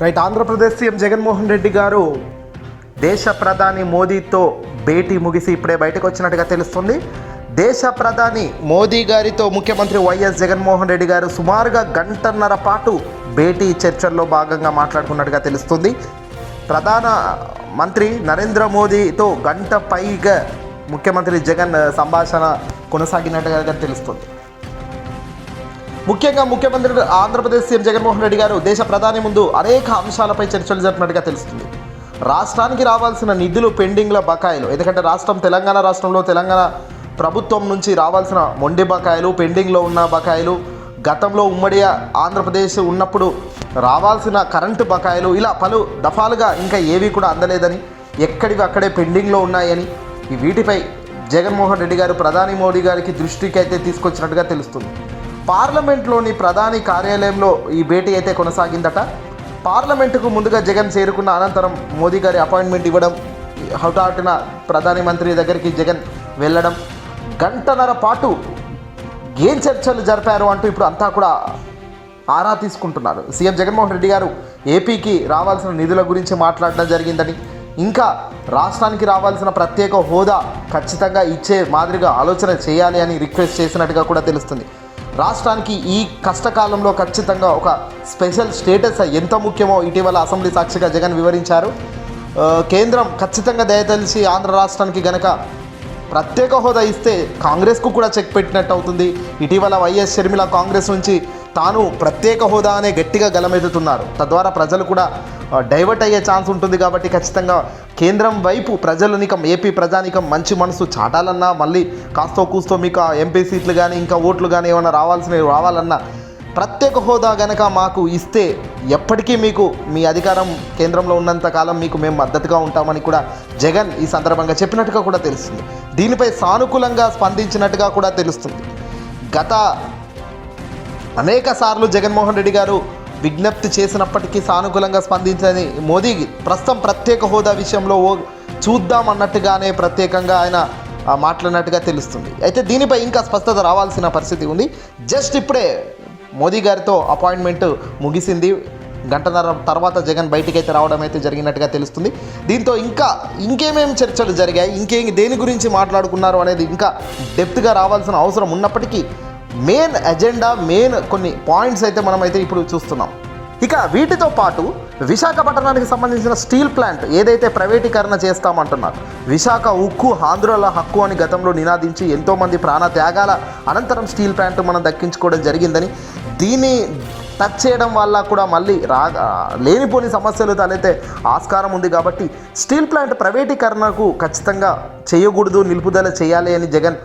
Right Andhra Pradesh CM Jaganmohan Reddy గారు దేశ ప్రధాని మోదీతో భేటీ ముగిసి ఇప్పుడే బయటకు వచ్చినట్టుగా తెలుస్తుంది. దేశ ప్రధాని మోదీ గారితో ముఖ్యమంత్రి వైఎస్ జగన్మోహన్ రెడ్డి గారు సుమారుగా గంటన్నర పాటు భేటీ చర్చల్లో భాగంగా మాట్లాడుకున్నట్టుగా తెలుస్తుంది. ప్రధాన మంత్రి నరేంద్ర మోదీతో గంట పైగా ముఖ్యమంత్రి జగన్ సంభాషణ కొనసాగినట్టుగా తెలుస్తుంది. ముఖ్యంగా ముఖ్యమంత్రి ఆంధ్రప్రదేశ్ సీఎం జగన్మోహన్ రెడ్డి గారు దేశ ప్రధాని ముందు అనేక అంశాలపై చర్చలు జరిపినట్టుగా తెలుస్తుంది. రాష్ట్రానికి రావాల్సిన నిధులు పెండింగ్ల బకాయిలు ఎందుకంటే రాష్ట్రం తెలంగాణ రాష్ట్రంలో తెలంగాణ ప్రభుత్వం నుంచి రావాల్సిన మొండి బకాయిలు పెండింగ్లో ఉన్న బకాయిలు గతంలో ఉమ్మడి ఆంధ్రప్రదేశ్ ఉన్నప్పుడు రావాల్సిన కరెంటు బకాయిలు ఇలా పలు దఫాలుగా ఇంకా ఏవి కూడా అందలేదని ఎక్కడివి అక్కడే పెండింగ్లో ఉన్నాయని వీటిపై జగన్మోహన్ రెడ్డి గారు ప్రధాని మోడీ గారికి దృష్టికి అయితే తీసుకొచ్చినట్టుగా తెలుస్తుంది. పార్లమెంట్లోని ప్రధాని కార్యాలయంలో ఈ భేటీ అయితే కొనసాగిందట. పార్లమెంటుకు ముందుగా జగన్ చేరుకున్న అనంతరం మోదీ గారి అపాయింట్మెంట్ ఇవ్వడం హఠాటున ప్రధాని మంత్రి దగ్గరికి జగన్ వెళ్ళడం గంటన్నర పాటు ఏం చర్చలు జరిపారు అంటూ ఇప్పుడు అంతా కూడా ఆరా తీసుకుంటున్నారు. సీఎం జగన్మోహన్ రెడ్డి గారు ఏపీకి రావాల్సిన నిధుల గురించి మాట్లాడడం జరిగిందని ఇంకా రాష్ట్రానికి రావాల్సిన ప్రత్యేక హోదా ఖచ్చితంగా ఇచ్చే మాదిరిగా ఆలోచన చేయాలి అని రిక్వెస్ట్ చేసినట్టుగా కూడా తెలుస్తుంది. రాష్ట్రానికి ఈ కష్టకాలంలో ఖచ్చితంగా ఒక స్పెషల్ స్టేటస్ ఎంత ముఖ్యమో ఇటీవల అసెంబ్లీ సాక్షిగా జగన్ వివరించారు. కేంద్రం ఖచ్చితంగా దయతలిసి ఆంధ్ర రాష్ట్రానికి గనక ప్రత్యేక హోదా ఇస్తే కాంగ్రెస్కు కూడా చెక్ పెట్టినట్టు అవుతుంది. ఇటీవల వైఎస్ షర్మిల కాంగ్రెస్ నుంచి తాను ప్రత్యేక హోదా అనే గట్టిగా గలమెదుతున్నారు. తద్వారా ప్రజలు కూడా డైవర్ట్ అయ్యే ఛాన్స్ ఉంటుంది కాబట్టి ఖచ్చితంగా కేంద్రం వైపు ప్రజలనికం ఏపీ ప్రజానికం మంచి మనసు చాటాలన్నా మళ్ళీ కాస్తో కూస్తో మీకు ఎంపీ సీట్లు కానీ ఇంకా ఓట్లు కానీ ఏమైనా రావాల్సినవి రావాలన్నా ప్రత్యేక హోదా గనక మాకు ఇస్తే ఎప్పటికీ మీకు మీ అధికారం కేంద్రంలో ఉన్నంత కాలం మీకు మేము మద్దతుగా ఉంటామని కూడా జగన్ ఈ సందర్భంగా చెప్పినట్టుగా కూడా తెలుస్తుంది. దీనిపై సానుకూలంగా స్పందించినట్టుగా కూడా తెలుస్తుంది. గత అనేక సార్లు జగన్మోహన్ రెడ్డి గారు విజ్ఞప్తి చేసినప్పటికీ సానుకూలంగా స్పందించని మోదీ ప్రస్తుతం ప్రత్యేక హోదా విషయంలో ఓ చూద్దాం అన్నట్టుగానే ప్రత్యేకంగా ఆయన మాట్లాడినట్టుగా తెలుస్తుంది. అయితే దీనిపై ఇంకా స్పష్టత రావాల్సిన పరిస్థితి ఉంది. జస్ట్ ఇప్పుడే మోదీ గారితో అపాయింట్మెంట్ ముగిసింది. గంటన్నర తర్వాత జగన్ బయటికి అయితే రావడం అయితే జరిగినట్టుగా తెలుస్తుంది. దీంతో ఇంకా ఇంకేమేం చర్చలు జరిగాయి ఇంకేం దేని గురించి మాట్లాడుకున్నారు అనేది ఇంకా డెప్త్గా రావాల్సిన అవసరం ఉన్నప్పటికీ మెయిన్ ఎజెండా మెయిన్ కొన్ని పాయింట్స్ అయితే మనం అయితే ఇప్పుడు చూస్తున్నాం. ఇక వీటితో పాటు విశాఖపట్నానికి సంబంధించిన స్టీల్ ప్లాంట్ ఏదైతే ప్రైవేటీకరణ చేస్తామంటున్నారు విశాఖ ఉక్కు ఆంధ్రుల హక్కు అని గతంలో నినాదించి ఎంతోమంది ప్రాణ త్యాగాల అనంతరం స్టీల్ ప్లాంట్ మనం దక్కించుకోవడం జరిగిందని దీన్ని టచ్ చేయడం వల్ల కూడా మళ్ళీ రా లేనిపోని సమస్యలు తలెత్తే ఆస్కారం ఉంది కాబట్టి స్టీల్ ప్లాంట్ ప్రైవేటీకరణకు ఖచ్చితంగా చేయకూడదు నిలుపుదల చేయాలి అని జగన్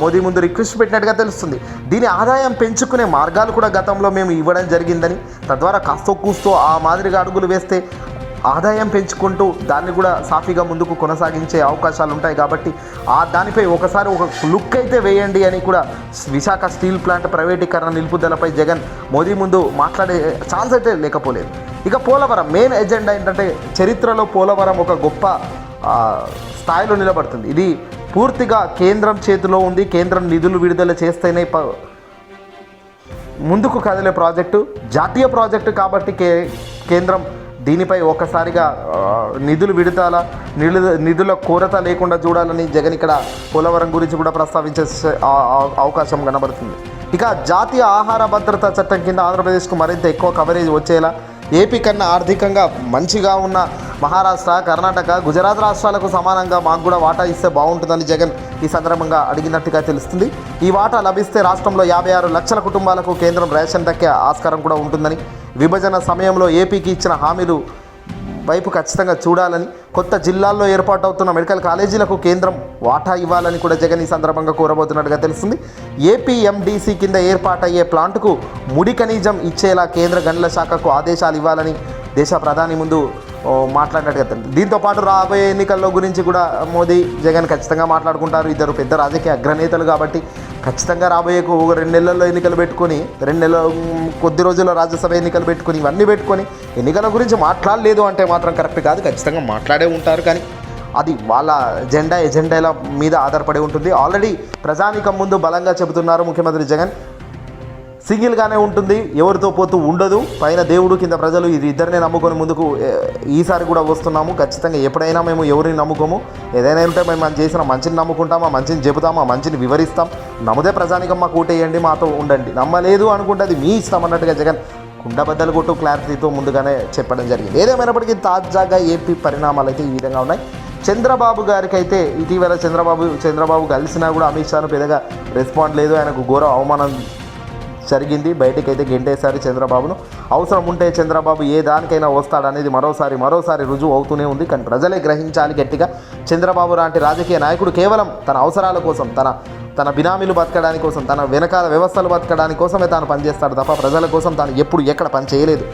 మోదీ ముందు రిక్వెస్ట్ పెట్టినట్టుగా తెలుస్తుంది. దీని ఆదాయం పెంచుకునే మార్గాలు కూడా గతంలో మేము ఇవ్వడం జరిగిందని తద్వారా కాస్తో కూస్తో ఆ మాదిరిగా అడుగులు వేస్తే ఆదాయం పెంచుకుంటూ దాన్ని కూడా సాఫీగా ముందుకు కొనసాగించే అవకాశాలు ఉంటాయి కాబట్టి ఆ దానిపై ఒకసారి ఒక లుక్ అయితే వేయండి అని కూడా విశాఖ స్టీల్ ప్లాంట్ ప్రైవేటీకరణ నిలుపుదలపై జగన్ మోదీ ముందు మాట్లాడే ఛాన్స్ అయితే లేకపోలేదు. ఇక పోలవరం మెయిన్ ఎజెండా ఏంటంటే చరిత్రలో పోలవరం ఒక గొప్ప స్థాయిలో నిలబడుతుంది. ఇది పూర్తిగా కేంద్రం చేతిలో ఉంది కేంద్రం నిధులు విడుదల చేస్తేనే ముందుకు కదిలే ప్రాజెక్టు జాతీయ ప్రాజెక్టు కాబట్టి కే కేంద్రం దీనిపై ఒక్కసారిగా నిధులు విడుదల నిధుల నిధుల కొరత లేకుండా చూడాలని జగన్ ఇక్కడ పోలవరం గురించి కూడా ప్రస్తావించే అవకాశం కనబడుతుంది. ఇక జాతీయ ఆహార భద్రతా చట్టం కింద ఆంధ్రప్రదేశ్కు మరింత ఎక్కువ కవరేజ్ వచ్చేలా ఏపీ కన్నా ఆర్థికంగా మంచిగా ఉన్న మహారాష్ట్ర కర్ణాటక గుజరాత్ రాష్ట్రాలకు సమానంగా మాకు కూడా వాటా ఇస్తే బాగుంటుందని జగన్ ఈ సందర్భంగా అడిగినట్టుగా తెలుస్తుంది. ఈ వాటా లభిస్తే రాష్ట్రంలో యాభై ఆరు లక్షల కుటుంబాలకు కేంద్రం రేషన్ దక్కే ఆస్కారం కూడా ఉంటుందని విభజన సమయంలో ఏపీకి ఇచ్చిన హామీలు వైపు ఖచ్చితంగా చూడాలని కొత్త జిల్లాల్లో ఏర్పాటవుతున్న మెడికల్ కాలేజీలకు కేంద్రం వాటా ఇవ్వాలని కూడా జగన్ ఈ సందర్భంగా కోరబోతున్నట్టుగా తెలుస్తుంది. ఏపీఎండిసి కింద ఏర్పాటయ్యే ప్లాంట్కు ముడి ఖనిజం ఇచ్చేలా కేంద్ర గనుల శాఖకు ఆదేశాలు ఇవ్వాలని దేశ ప్రధాని ముందు మాట్లాడినట్టుగా తెలుస్తుంది దీంతో పాటు రాబోయే ఎన్నికల్లో గురించి కూడా మోదీ జగన్ ఖచ్చితంగా మాట్లాడుకుంటారు. ఇద్దరు పెద్ద రాజకీయ అగ్రనేతలు కాబట్టి ఖచ్చితంగా రాబోయే ఒక రెండు నెలల్లో ఎన్నికలు పెట్టుకొని రెండు నెలల కొద్ది రోజుల్లో రాజ్యసభ ఎన్నికలు పెట్టుకొని ఇవన్నీ పెట్టుకొని ఎన్నికల గురించి మాట్లాడలేదు అంటే మాత్రం కరెక్ట్ కాదు. ఖచ్చితంగా మాట్లాడే ఉంటారు కానీ అది వాళ్ళ జెండా ఎజెండాల మీద ఆధారపడి ఉంటుంది. ఆల్రెడీ ప్రజానికం ముందు బలంగా చెబుతున్నారు ముఖ్యమంత్రి జగన్. సింగిల్గానే ఉంటుంది ఎవరితో పోతూ ఉండదు. పైన దేవుడు కింద ప్రజలు ఇది ఇద్దరిని నమ్ముకొని ముందుకు ఈసారి కూడా వస్తున్నాము. ఖచ్చితంగా ఎప్పుడైనా మేము ఎవరిని నమ్ముకోము. ఏదైనా ఉంటే మేము మనం చేసిన మంచిని నమ్ముకుంటాం ఆ మంచిని చెబుతాం ఆ మంచిని వివరిస్తాం. నమ్మదే ప్రజానికం మాకు ఓటేయండి మాతో ఉండండి. నమ్మలేదు అనుకుంటే అది మీ ఇష్టం అన్నట్టుగా జగన్ కుండబద్దలు కొట్టు క్లారిటీతో ముందుగానే చెప్పడం జరిగింది. ఏదేమైనప్పటికీ తాజాగా ఏపీ పరిణామాలు అయితే ఈ విధంగా ఉన్నాయి. చంద్రబాబు గారికి అయితే ఇటీవల చంద్రబాబు చంద్రబాబు కలిసినా కూడా అమిత్ షాను పెద్దగా రెస్పాండ్ లేదు. ఆయనకు ఘోర అవమానం జరిగింది. బయటకైతే అయితే గెంటేశారు చంద్రబాబును. అవసరం ఉంటే చంద్రబాబు ఏ దానికైనా వస్తాడనేది మరోసారి మరోసారి రుజువు అవుతూనే ఉంది. కానీ ప్రజలే గ్రహించాలి గట్టిగా. చంద్రబాబు లాంటి రాజకీయ నాయకుడు కేవలం తన అవసరాల కోసం తన తన బినామీలు బతకడానికి కోసం తన వెనకాల వ్యవస్థలు బతకడానికి కోసమే తాను పనిచేస్తాడు తప్ప ప్రజల కోసం తాను ఎప్పుడు ఎక్కడ పని చేయలేదు.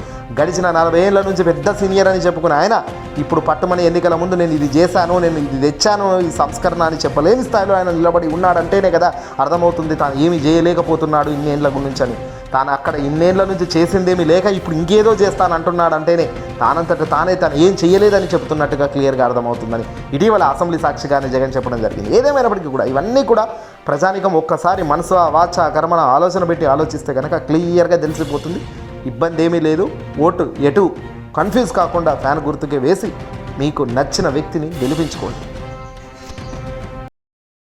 గడిచిన నలభై ఏళ్ళ నుంచి పెద్ద సీనియర్ అని చెప్పుకున్న ఆయన ఇప్పుడు పట్టుమని ఎన్నికల ముందు నేను ఇది చేశాను నేను ఇది తెచ్చాను ఈ సంస్కరణ అని చెప్పలేని స్థాయిలో ఆయన నిలబడి ఉన్నాడంటేనే కదా అర్థమవుతుంది తాను ఏమి చేయలేకపోతున్నాడు ఇన్నేళ్ళ గురించి అని. తాను అక్కడ ఇన్నేళ్ళ నుంచి చేసిందేమీ లేక ఇప్పుడు ఇంకేదో చేస్తాను అంటున్నాడు అంటేనే తానంతట తానే తాను ఏం చేయలేదని చెప్తున్నట్టుగా క్లియర్గా అర్థమవుతుందని ఇటీవల అసెంబ్లీ సాక్షిగానే జగన్ చెప్పడం జరిగింది. ఏదేమైనప్పటికీ కూడా ఇవన్నీ కూడా ప్రజానికం ఒక్కసారి మనసు వాచ కర్మన ఆలోచన పెట్టి ఆలోచిస్తే కనుక క్లియర్గా తెలిసిపోతుంది. ఇబ్బంది ఏమీ లేదు. ఓటు ఎటు కన్ఫ్యూజ్ కాకుండా ఫ్యాన్ గుర్తుకే వేసి మీకు నచ్చిన వ్యక్తిని గెలిపించుకోండి.